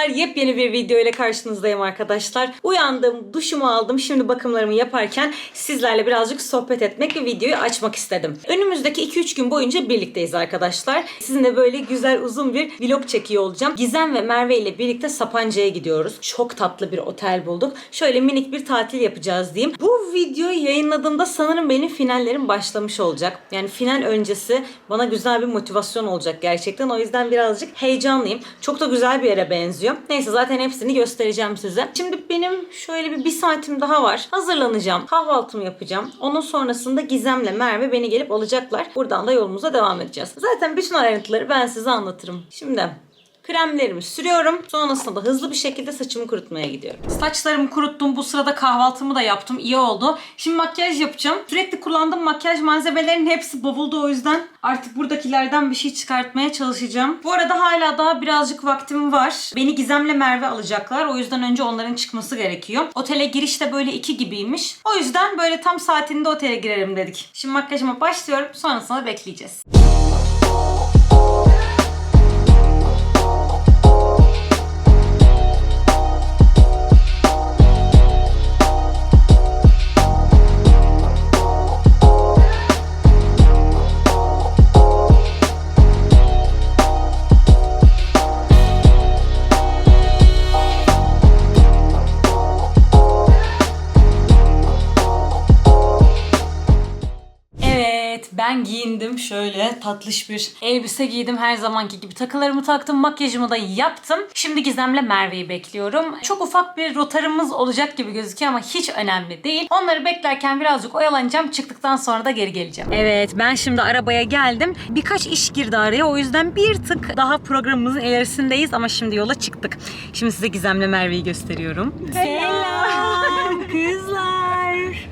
Merhabalar, yepyeni bir video ile karşınızdayım arkadaşlar. Uyandım, duşumu aldım, şimdi bakımlarımı yaparken sizlerle birazcık sohbet etmek ve videoyu açmak istedim. Önümüzdeki 2-3 gün boyunca birlikteyiz arkadaşlar. Sizinle böyle güzel uzun bir vlog çekiyor olacağım. Gizem ve Merve ile birlikte Sapanca'ya gidiyoruz. Çok tatlı bir otel bulduk. Şöyle minik bir tatil yapacağız diyeyim. Bu videoyu yayınladığımda sanırım benim finallerim başlamış olacak. Yani final öncesi bana güzel bir motivasyon olacak gerçekten. O yüzden birazcık heyecanlıyım. Çok da güzel bir yere benziyor. Neyse zaten hepsini göstereceğim size. Şimdi benim şöyle bir bir saatim daha var. Hazırlanacağım. Kahvaltımı yapacağım. Onun sonrasında Gizem'le Merve beni gelip alacaklar. Buradan da yolumuza devam edeceğiz. Zaten bütün ayrıntıları ben size anlatırım. Şimdi Kremlerimi sürüyorum. Sonrasında da hızlı bir şekilde saçımı kurutmaya gidiyorum. Saçlarımı kuruttum. Bu sırada kahvaltımı da yaptım. İyi oldu. Şimdi makyaj yapacağım. Sürekli kullandığım makyaj malzemelerinin hepsi bavulda o yüzden artık buradakilerden bir şey çıkartmaya çalışacağım. Bu arada hala daha birazcık vaktim var. Beni Gizem'le Merve alacaklar. O yüzden önce onların çıkması gerekiyor. Otele giriş de böyle iki gibiymiş. O yüzden böyle tam saatinde otele girelim dedik. Şimdi makyajıma başlıyorum. Sonrasında bekleyeceğiz. Ben giyindim şöyle tatlış bir elbise giydim her zamanki gibi takılarımı taktım makyajımı da yaptım. Şimdi Gizem'le Merve'yi bekliyorum. Çok ufak bir rotarımız olacak gibi gözüküyor ama hiç önemli değil. Onları beklerken birazcık oyalanacağım çıktıktan sonra da geri geleceğim. Evet ben şimdi arabaya geldim. Birkaç iş girdi araya o yüzden bir tık daha programımızın ilerisindeyiz ama şimdi yola çıktık. Şimdi size Gizem'le Merve'yi gösteriyorum. Selam kızlar.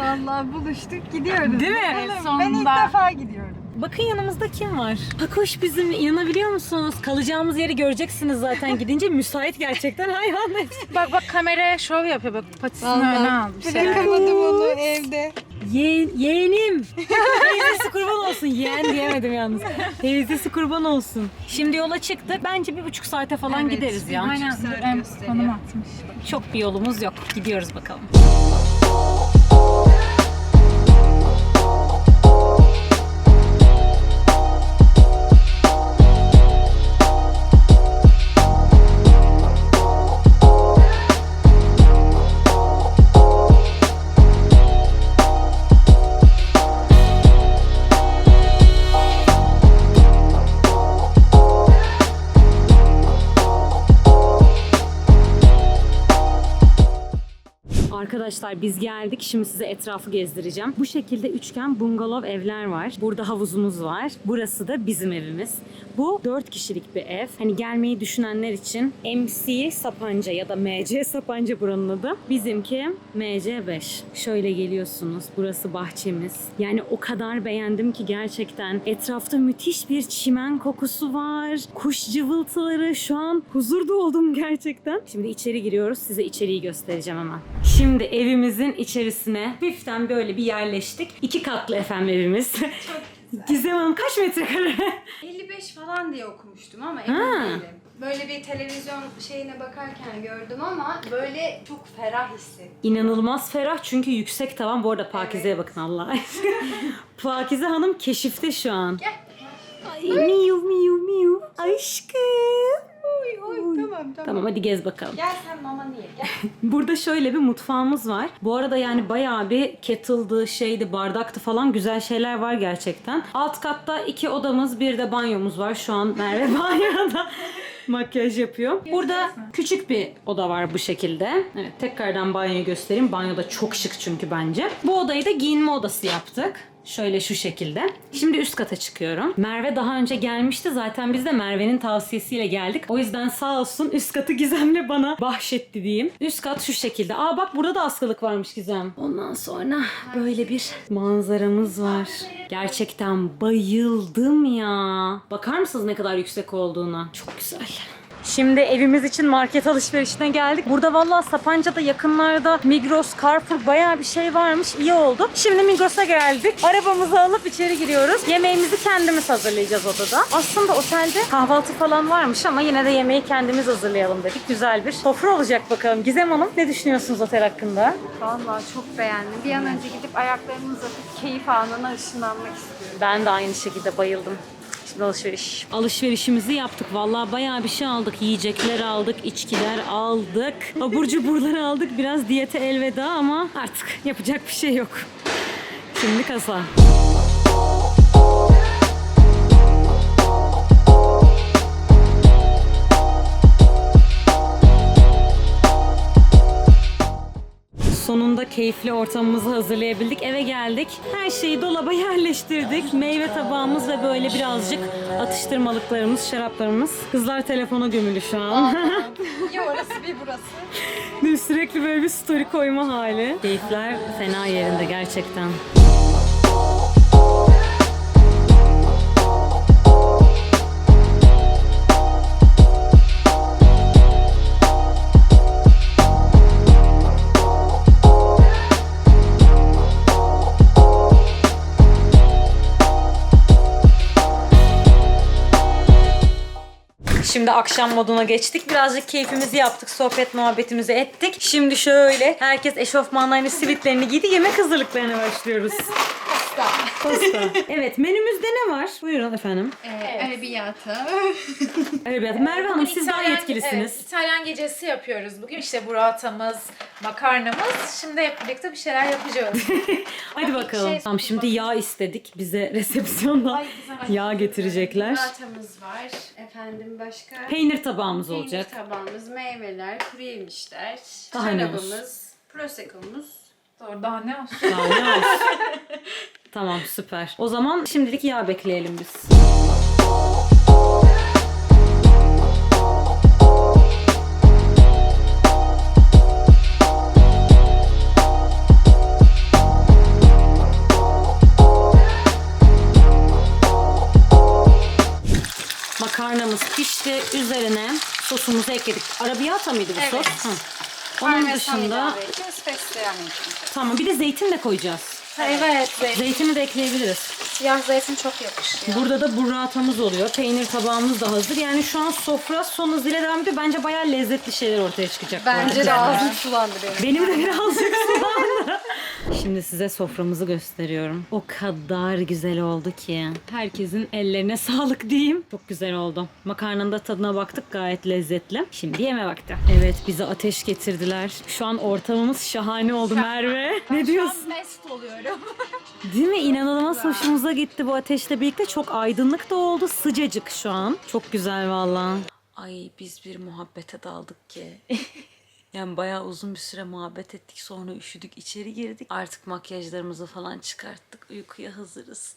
Vallahi buluştuk gidiyoruz. Değil mi? Evet, Ben ilk sonunda. defa gidiyorum. Bakın yanımızda kim var? Pakoş bizim inanabiliyor musunuz? Kalacağımız yeri göreceksiniz zaten gidince müsait gerçekten hayvan. Bak bak kameraya şov yapıyor bak patisini öne almış. Bırakamadım onu evde. Ye yeğenim. Teyzesi kurban olsun. Yeğen diyemedim yalnız. Teyzesi kurban olsun. Şimdi yola çıktık. Bence bir buçuk saate falan gideriz ya. Aynen konum atmış. Çok bir yolumuz yok. Gidiyoruz bakalım. Arkadaşlar biz geldik. Şimdi size etrafı gezdireceğim. Bu şekilde üçgen bungalov evler var. Burada havuzumuz var. Burası da bizim evimiz. Bu 4 kişilik bir ev. Hani gelmeyi düşünenler için MC Sapanca ya da MC Sapanca buranın adı. Bizimki MC5. Şöyle geliyorsunuz. Burası bahçemiz. Yani o kadar beğendim ki gerçekten. Etrafta müthiş bir çimen kokusu var. Kuş cıvıltıları. Şu an huzurda oldum gerçekten. Şimdi içeri giriyoruz. Size içeriği göstereceğim hemen. Şimdi evimizin içerisine hafiften böyle bir yerleştik. İki katlı efendim evimiz. Gizem Hanım kaç metrekare? 55 falan diye okumuştum ama emin Ha. değilim. Böyle bir televizyon şeyine bakarken gördüm ama böyle çok ferah hissettim. İnanılmaz ferah çünkü yüksek tavan. Bu arada Pakize'ye bakın Allah aşkına. Pakize Hanım keşifte şu an. Gel. Ay, miyu miyu miyu. Aşkım. Oy oy tamam tamam. Tamam hadi gez bakalım. Gel sen mamanı ye gel. Burada şöyle bir mutfağımız var. Bu arada yani bayağı bir kettle'dı, şeydi, bardaktı falan güzel şeyler var gerçekten. Alt katta iki odamız, bir de banyomuz var. Şu an Merve banyoda makyaj yapıyor. Burada küçük bir oda var bu şekilde. Evet tekrardan banyoyu göstereyim. Banyo da çok şık çünkü bence. Bu odayı da giyinme odası yaptık. Şöyle şu şekilde. Şimdi üst kata çıkıyorum. Merve daha önce gelmişti. Zaten biz de Merve'nin tavsiyesiyle geldik. O yüzden sağ olsun üst katı Gizem'le bana bahşetti diyeyim. Üst kat şu şekilde. Aa bak burada da askılık varmış Gizem. Ondan sonra böyle bir manzaramız var. Gerçekten bayıldım ya. Bakar mısınız ne kadar yüksek olduğuna? Çok güzel. Şimdi evimiz için market alışverişine geldik. Burada vallahi Sapanca'da yakınlarda Migros, Carrefour bayağı bir şey varmış. İyi oldu. Şimdi Migros'a geldik. Arabamızı alıp içeri giriyoruz. Yemeğimizi kendimiz hazırlayacağız odada. Aslında otelde kahvaltı falan varmış ama yine de yemeği kendimiz hazırlayalım dedik. Güzel bir sofra olacak bakalım. Gizem Hanım ne düşünüyorsunuz otel hakkında? Vallahi çok beğendim. Bir an önce gidip ayaklarımı uzatıp keyif anına ışınlanmak istiyorum. Ben de aynı şekilde bayıldım. Alışveriş. Alışverişimizi yaptık. Vallahi bayağı bir şey aldık. Yiyecekler aldık, içkiler aldık. Abur cuburlar aldık. Biraz diyete elveda ama artık yapacak bir şey yok. Şimdi kasa. Sonunda keyifli ortamımızı hazırlayabildik. Eve geldik. Her şeyi dolaba yerleştirdik. Meyve tabağımız ve böyle birazcık atıştırmalıklarımız, şaraplarımız. Kızlar telefona gömülü şu an. Bir orası bir burası. Sürekli böyle bir story koyma hali. Keyifler fena yerinde gerçekten. Şimdi akşam moduna geçtik. Birazcık keyfimizi yaptık. Sohbet muhabbetimizi ettik. Şimdi şöyle herkes eşofmanlarını, sivitlerini giydi. Yemek hazırlıklarına başlıyoruz. Pasta. Evet menümüzde ne var? Buyurun efendim. Ee, Arabiyatı. Evet Merve Hanım siz daha yetkilisiniz. evet, İtalyan gecesi yapıyoruz bugün. İşte buratamız, makarnamız. Şimdi hep birlikte bir şeyler yapacağız. Hadi bakalım. şey- tamam şimdi yağ istedik. Bize resepsiyondan Ay, güzel. yağ getirecekler. Buratamız var. Efendim başka? Peynir tabağımız Peynir olacak. tabağımız, meyveler, kuru yemişler, şarabımız, prosecco'muz. Doğru daha ne olsun? Daha ne olsun? tamam süper. O zaman şimdilik yağ bekleyelim biz. Makarnamız pişti. Üzerine sosumuzu ekledik. Arabiyata mıydı bu Evet. sos? Hı. Onun dışında tamam bir de zeytin de koyacağız. Evet, zeytin. Zeytini de ekleyebiliriz. Siyah zeytin çok yakışıyor. Burada da burratamız oluyor. Peynir tabağımız da hazır. Yani şu an sofra son hızıyla devam ediyor. Bence bayağı lezzetli şeyler ortaya çıkacak. Bence de ağzım sulandı benim. Benim de birazcık sulandı. Şimdi size soframızı gösteriyorum. O kadar güzel oldu ki. Herkesin ellerine sağlık diyeyim. Çok güzel oldu. Makarnanın da tadına baktık gayet lezzetli. Şimdi yeme vakti. Evet bize ateş getirdiler. Şu an ortamımız şahane oldu Merve. Ne diyorsun? mest oluyorum. Değil mi? İnanılmaz hoşumuza gitti bu ateşle birlikte. Çok aydınlık da oldu. Sıcacık şu an. Çok güzel valla. Ay biz bir muhabbete daldık ki. yani bayağı uzun bir süre muhabbet ettik. Sonra üşüdük içeri girdik. Artık makyajlarımızı falan çıkarttık. Uykuya hazırız.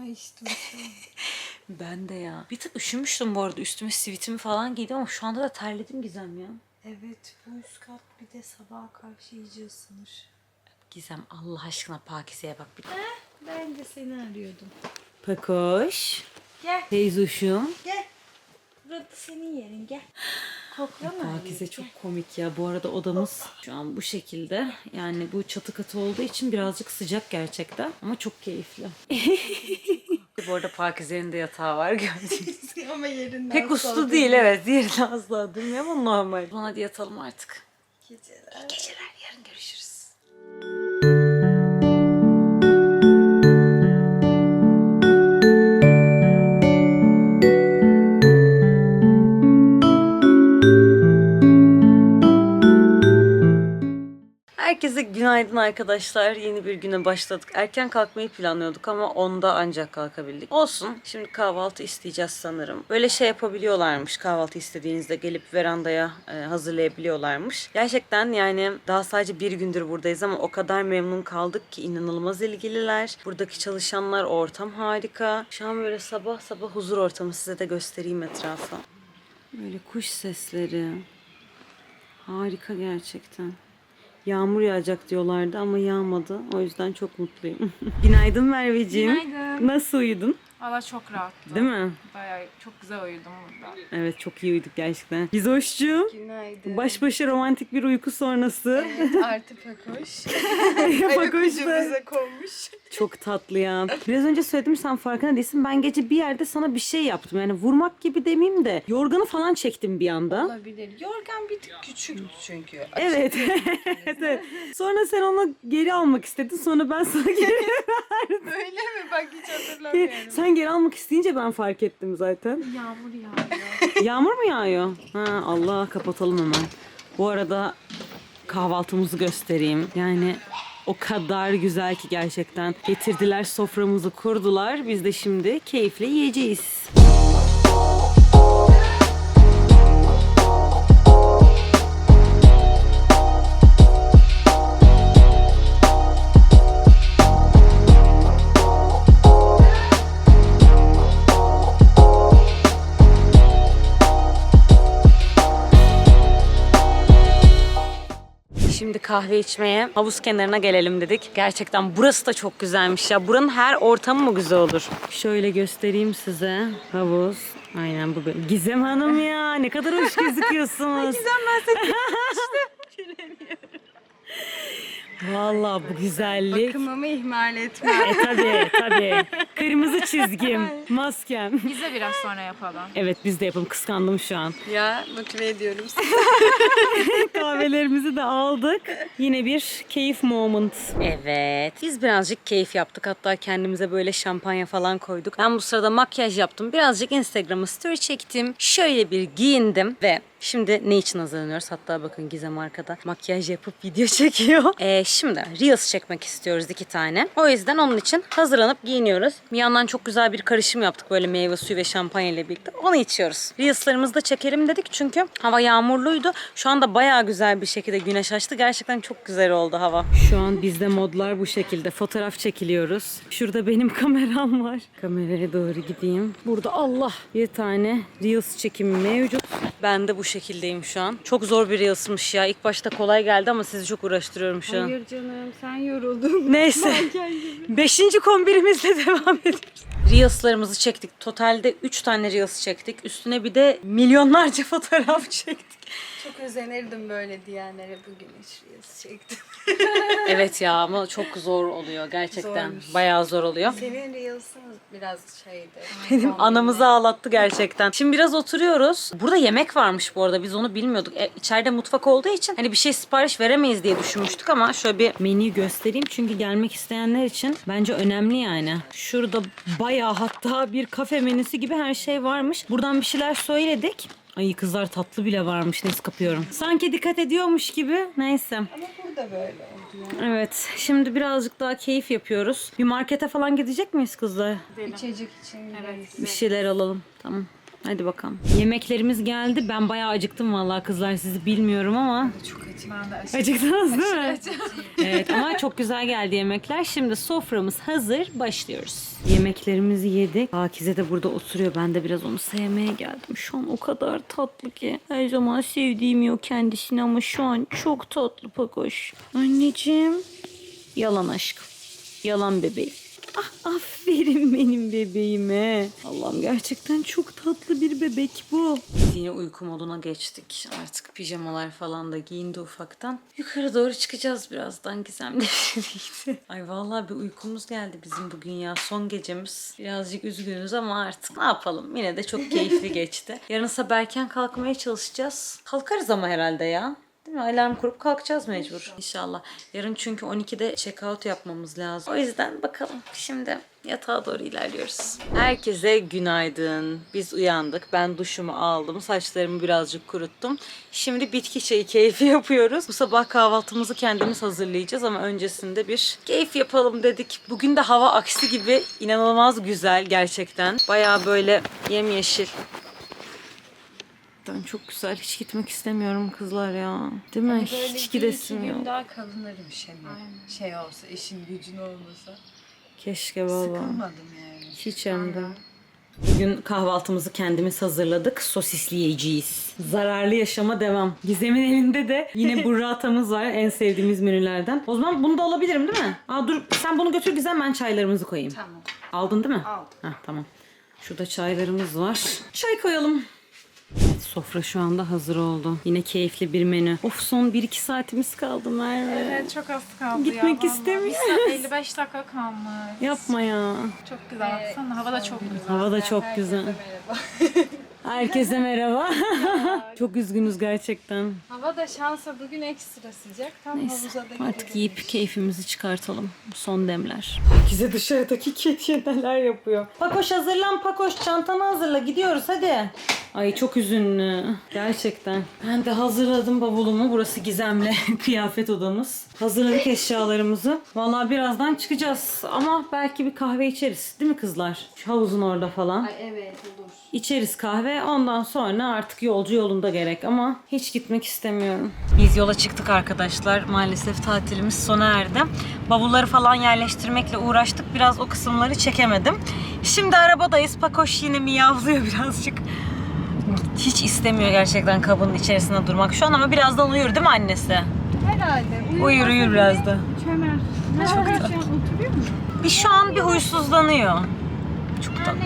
Ay işte. Ben de ya. Bir tık üşümüştüm bu arada. Üstüme sivitimi falan giydim ama şu anda da terledim Gizem ya. Evet bu üst kat bir de sabaha karşı iyice ısınır. Gizem Allah aşkına Pakize'ye bak bir Ben de seni arıyordum. Pakoş. Gel Teyzuşum. gel. Burası senin yerin gel. Koklama. Pakize çok komik ya. Bu arada odamız şu an bu şekilde. Yani bu çatı katı olduğu için birazcık sıcak gerçekten. Ama çok keyifli. bu arada Pakize'nin de yatağı var gördüğünüz. Ama yerinden Pek uslu değil evet. Diğeri asla durmuyor ama normal. Bana hadi yatalım artık. Geceler. Geceler yarın görüşürüz. Herkese günaydın arkadaşlar. Yeni bir güne başladık. Erken kalkmayı planlıyorduk ama onda ancak kalkabildik. Olsun. Şimdi kahvaltı isteyeceğiz sanırım. Böyle şey yapabiliyorlarmış. Kahvaltı istediğinizde gelip verandaya e, hazırlayabiliyorlarmış. Gerçekten yani daha sadece bir gündür buradayız ama o kadar memnun kaldık ki inanılmaz ilgililer. Buradaki çalışanlar ortam harika. Şu an böyle sabah sabah huzur ortamı size de göstereyim etrafa. Böyle kuş sesleri. Harika gerçekten. Yağmur yağacak diyorlardı ama yağmadı. O yüzden çok mutluyum. Günaydın Merveciğim. Günaydın. Nasıl uyudun? Valla çok rahattı. Değil mi? Bayağı çok güzel uyudum burada. Evet çok iyi uyuduk gerçekten. Gizoşcuğum. Günaydın. Baş başa romantik bir uyku sonrası. Artı pakoş. İşte. Ucumuza konmuş. Çok tatlı ya. Biraz önce söyledim sen farkında değilsin. Ben gece bir yerde sana bir şey yaptım. Yani vurmak gibi demeyeyim de. Yorganı falan çektim bir anda. Olabilir. Yorgan bir tık küçüktü çünkü. Evet. evet, evet. Sonra sen onu geri almak istedin. Sonra ben sana geri... Öyle mi? Bak hiç hatırlamıyorum. sen geri almak isteyince ben fark ettim zaten. Yağmur yağıyor. Yağmur mu yağıyor? Ha, Allah kapatalım hemen. Bu arada kahvaltımızı göstereyim. Yani o kadar güzel ki gerçekten. Getirdiler soframızı kurdular. Biz de şimdi keyifle yiyeceğiz. Kahve içmeye havuz kenarına gelelim dedik. Gerçekten burası da çok güzelmiş ya. Buranın her ortamı mı güzel olur? Şöyle göstereyim size. Havuz. Aynen bu. Gizem Hanım ya ne kadar hoş gözüküyorsunuz. Gizem ben seni Vallahi bu güzellik. Bakımımı ihmal etme. E tabii tabii. Kırmızı çizgim, maskem. Biz de biraz sonra yapalım. Evet biz de yapalım. Kıskandım şu an. ya motive ediyorum sizi. Kahvelerimizi de aldık. Yine bir keyif moment. Evet. Biz birazcık keyif yaptık. Hatta kendimize böyle şampanya falan koyduk. Ben bu sırada makyaj yaptım. Birazcık Instagram'a story çektim. Şöyle bir giyindim ve Şimdi ne için hazırlanıyoruz? Hatta bakın Gizem arkada makyaj yapıp video çekiyor. Ee, şimdi Reels çekmek istiyoruz iki tane. O yüzden onun için hazırlanıp giyiniyoruz. Bir yandan çok güzel bir karışım yaptık böyle meyve suyu ve şampanya ile birlikte. Onu içiyoruz. Reels'larımızı da çekelim dedik çünkü hava yağmurluydu. Şu anda bayağı güzel bir şekilde güneş açtı. Gerçekten çok güzel oldu hava. Şu an bizde modlar bu şekilde. Fotoğraf çekiliyoruz. Şurada benim kameram var. Kameraya doğru gideyim. Burada Allah bir tane Reels çekimi mevcut. Ben de bu şekildeyim şu an. Çok zor bir Reels'mış ya. İlk başta kolay geldi ama sizi çok uğraştırıyorum şu an. Hayır canım sen yoruldun. Neyse. Beşinci kombirimizle devam ediyoruz. Reels'larımızı çektik. Totalde 3 tane Reels çektik. Üstüne bir de milyonlarca fotoğraf çektik. Çok özenirdim böyle diyenlere bugün reels çektim. Evet ya ama çok zor oluyor gerçekten. Zormuş. Bayağı zor oluyor. Senin reels'ın biraz şeydi. Benim anamızı ağlattı gerçekten. Şimdi biraz oturuyoruz. Burada yemek varmış bu arada. Biz onu bilmiyorduk. E, içeride mutfak olduğu için hani bir şey sipariş veremeyiz diye düşünmüştük ama şöyle bir menüyü göstereyim. Çünkü gelmek isteyenler için bence önemli yani. Şurada bayağı hatta bir kafe menüsü gibi her şey varmış. Buradan bir şeyler söyledik. Ay kızlar tatlı bile varmış. Neyse kapıyorum. Sanki dikkat ediyormuş gibi. Neyse. Ama burada böyle oldu. Evet. Şimdi birazcık daha keyif yapıyoruz. Bir markete falan gidecek miyiz kızlar? İçecek için evet. Bir şeyler alalım. Tamam. Hadi bakalım. Yemeklerimiz geldi. Ben bayağı acıktım vallahi kızlar sizi bilmiyorum ama. Çok acı. Ben de Acıktınız değil mi? evet ama çok güzel geldi yemekler. Şimdi soframız hazır. Başlıyoruz. Yemeklerimizi yedik. Pakize de burada oturuyor. Ben de biraz onu sevmeye geldim. Şu an o kadar tatlı ki. Her zaman sevdiğim yok kendisini ama şu an çok tatlı Pakoş. Anneciğim. Yalan aşkım. Yalan bebeğim. Ah, aferin benim bebeğime. Allah'ım gerçekten çok tatlı bir bebek bu. Yine uyku moduna geçtik. Artık pijamalar falan da giyindi ufaktan. Yukarı doğru çıkacağız birazdan birlikte. Ay vallahi bir uykumuz geldi bizim bugün ya. Son gecemiz. Birazcık üzgünüz ama artık ne yapalım. Yine de çok keyifli geçti. Yarın sabah erken kalkmaya çalışacağız. Kalkarız ama herhalde ya. Değil mi? Alarm kurup kalkacağız mecbur. İnşallah. Yarın çünkü 12'de check out yapmamız lazım. O yüzden bakalım. Şimdi yatağa doğru ilerliyoruz. Herkese günaydın. Biz uyandık. Ben duşumu aldım. Saçlarımı birazcık kuruttum. Şimdi bitki çayı keyfi yapıyoruz. Bu sabah kahvaltımızı kendimiz hazırlayacağız ama öncesinde bir keyif yapalım dedik. Bugün de hava aksi gibi inanılmaz güzel gerçekten. Bayağı böyle yemyeşil. Ben çok güzel. Hiç gitmek istemiyorum kızlar ya. Değil mi? Hiç gidesim yok. daha kalınırmış hani. Şey olsa, işin gücün olmasa. Keşke valla. Sıkılmadım yani. Hiç hem de. Bugün kahvaltımızı kendimiz hazırladık. Sosisli yiyeceğiz. Zararlı yaşama devam. Gizem'in elinde de yine burratamız var. En sevdiğimiz menülerden. O zaman bunu da alabilirim değil mi? Aa dur sen bunu götür Gizem ben çaylarımızı koyayım. Tamam. Aldın değil mi? Aldım. Heh, tamam. Şurada çaylarımız var. Çay koyalım. Sofra şu anda hazır oldu. Yine keyifli bir menü. Of son 1-2 saatimiz kaldı Merve. Evet çok az kaldı Gitmek ya. vallahi. istemiyorum. Bir saat 55 dakika kalmış. Yapma ya. Çok güzel. Baksana hava da çok güzel. Hava da çok güzel. Merhaba. Herkese merhaba. çok üzgünüz gerçekten. Hava da şansa bugün ekstra sıcak. Tam Neyse havuza da artık girebiliriz. yiyip keyfimizi çıkartalım. Son demler. Herkese dışarıdaki kediye neler yapıyor. Pakoş hazırlan Pakoş çantanı hazırla gidiyoruz hadi. Ay çok üzünlü. Gerçekten. Ben de hazırladım bavulumu. Burası gizemli kıyafet odamız. Hazırladık eşyalarımızı. Vallahi birazdan çıkacağız. Ama belki bir kahve içeriz. Değil mi kızlar? Şu havuzun orada falan. Ay evet olur. İçeriz kahve. Ondan sonra artık yolcu yolunda gerek ama hiç gitmek istemiyorum. Biz yola çıktık arkadaşlar. Maalesef tatilimiz sona erdi. Bavulları falan yerleştirmekle uğraştık. Biraz o kısımları çekemedim. Şimdi arabadayız. Pakoş yine miyavlıyor birazcık. Hiç istemiyor gerçekten kabının içerisinde durmak şu an ama birazdan uyur değil mi annesi? Herhalde. Uyur uyur biraz da. Çömer. Ne Çok tatlı. Oturuyor mu? Bir şu an bir huysuzlanıyor. Çok tatlı.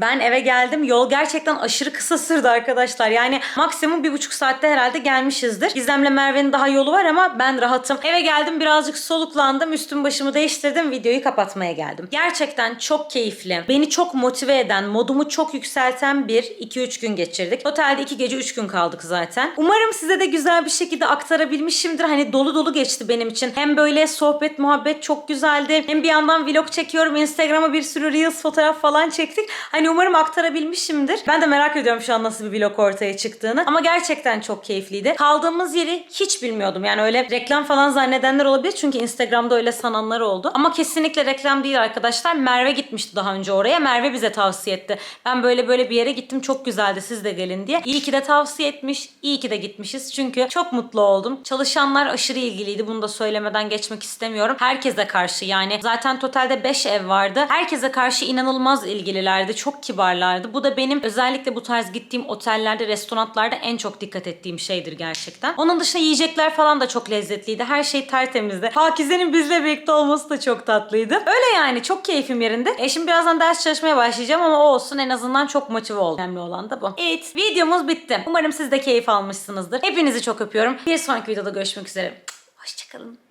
Ben eve geldim. Yol gerçekten aşırı kısa sürdü arkadaşlar. Yani maksimum bir buçuk saatte herhalde gelmişizdir. Gizem'le Merve'nin daha yolu var ama ben rahatım. Eve geldim birazcık soluklandım. Üstüm başımı değiştirdim. Videoyu kapatmaya geldim. Gerçekten çok keyifli. Beni çok motive eden, modumu çok yükselten bir 2-3 gün geçirdik. Otelde 2 gece 3 gün kaldık zaten. Umarım size de güzel bir şekilde aktarabilmişimdir. Hani dolu dolu geçti benim için. Hem böyle sohbet muhabbet çok güzeldi. Hem bir yandan vlog çekiyorum. Instagram'a bir sürü reels fotoğraf falan çektik. Hani umarım aktarabilmişimdir. Ben de merak ediyorum şu an nasıl bir vlog ortaya çıktığını. Ama gerçekten çok keyifliydi. Kaldığımız yeri hiç bilmiyordum. Yani öyle reklam falan zannedenler olabilir. Çünkü Instagram'da öyle sananlar oldu. Ama kesinlikle reklam değil arkadaşlar. Merve gitmişti daha önce oraya. Merve bize tavsiye etti. Ben böyle böyle bir yere gittim. Çok güzeldi. Siz de gelin diye. İyi ki de tavsiye etmiş. İyi ki de gitmişiz. Çünkü çok mutlu oldum. Çalışanlar aşırı ilgiliydi. Bunu da söylemeden geçmek istemiyorum. Herkese karşı yani. Zaten totalde 5 ev vardı. Herkese karşı inanılmaz ilgililerdi. Çok kibarlardı. Bu da benim özellikle bu tarz gittiğim otellerde, restoranlarda en çok dikkat ettiğim şeydir gerçekten. Onun dışında yiyecekler falan da çok lezzetliydi. Her şey tertemizdi. Pakize'nin bizle birlikte olması da çok tatlıydı. Öyle yani çok keyfim yerinde. E şimdi birazdan ders çalışmaya başlayacağım ama o olsun en azından çok motive oldum. Önemli olan da bu. Evet videomuz bitti. Umarım siz de keyif almışsınızdır. Hepinizi çok öpüyorum. Bir sonraki videoda görüşmek üzere. Hoşçakalın.